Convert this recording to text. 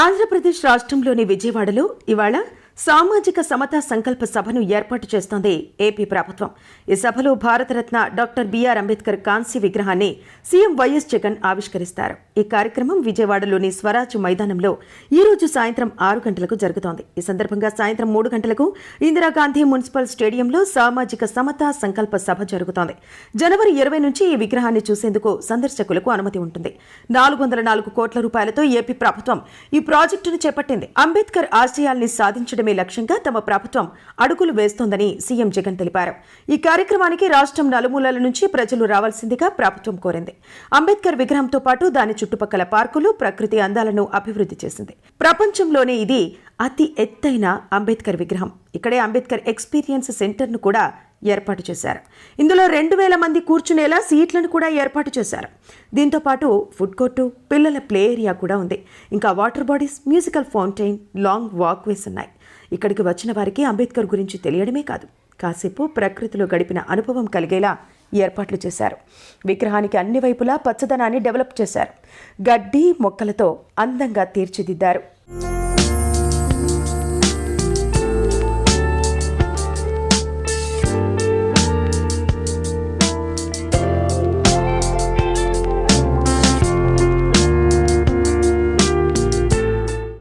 ఆంధ్రప్రదేశ్ రాష్ట్రంలోని విజయవాడలో ఇవాళ సామాజిక సమతా సంకల్ప సభను ఏర్పాటు చేస్తోంది ఏపీ ప్రభుత్వం. ఈ సభలో భారతరత్న డాక్టర్ బిఆర్ అంబేద్కర్ కాంస్య విగ్రహాన్ని సీఎం వైఎస్ జగన్ ఆవిష్కరిస్తారు. ఈ కార్యక్రమం విజయవాడలోని స్వరాజ్ మైదానంలో ఈ రోజు సాయంత్రం ఆరు గంటలకు జరుగుతోంది. ఈ సందర్భంగా సాయంత్రం మూడు గంటలకు ఇందిరాగాంధీ మున్సిపల్ స్టేడియంలో సామాజిక సమతా సంకల్ప సభ జరుగుతోంది. జనవరి ఇరవై నుంచి ఈ విగ్రహాన్ని చూసేందుకు సందర్శకులకు అనుమతి ఉంటుంది. నాలుగు వందల నాలుగు కోట్ల రూపాయలతో ఏపీ ప్రభుత్వం ఈ ప్రాజెక్టును చేపట్టింది. అంబేద్కర్ ఆశయాల్ని సాధించడమే లక్ష్యంగా తమ ప్రభుత్వం అడుగులు వేస్తోందని సీఎం జగన్ తెలిపారు. ఈ కార్యక్రమానికి రాష్ట్రం నలుమూలల నుంచి ప్రజలు రావాల్సిందిగా ప్రభుత్వం కోరింది. అంబేద్కర్ విగ్రహంతో పాటు దాని చుట్టుపక్కల పార్కులు ప్రకృతి అందాలను అభివృద్ధి చేసింది. ప్రపంచంలోనే ఇది అతి ఎత్తైన అంబేద్కర్ విగ్రహం. ఇక్కడే అంబేద్కర్ ఎక్స్పీరియన్స్ సెంటర్ను కూడా ఏర్పాటు చేశారు. ఇందులో రెండు వేల మంది కూర్చునేలా సీట్లను కూడా ఏర్పాటు చేశారు. దీంతో పాటు ఫుడ్ కోర్టు పిల్లల ప్లే ఏరియా కూడా ఉంది. ఇంకా water bodies musical fountain long walkways ఉన్నాయి. ఇక్కడికి వచ్చిన వారికి అంబేద్కర్ గురించి తెలియడమే కాదు. కాసేపు ప్రకృతిలో గడిపిన అనుభవం కలిగేలా ఏర్పాట్లు చేశారు. విగ్రహానికి అన్ని వైపులా పచ్చదనాన్ని డెవలప్ చేశారు. గడ్డి మొక్కలతో అందంగా తీర్చిదిద్దారు.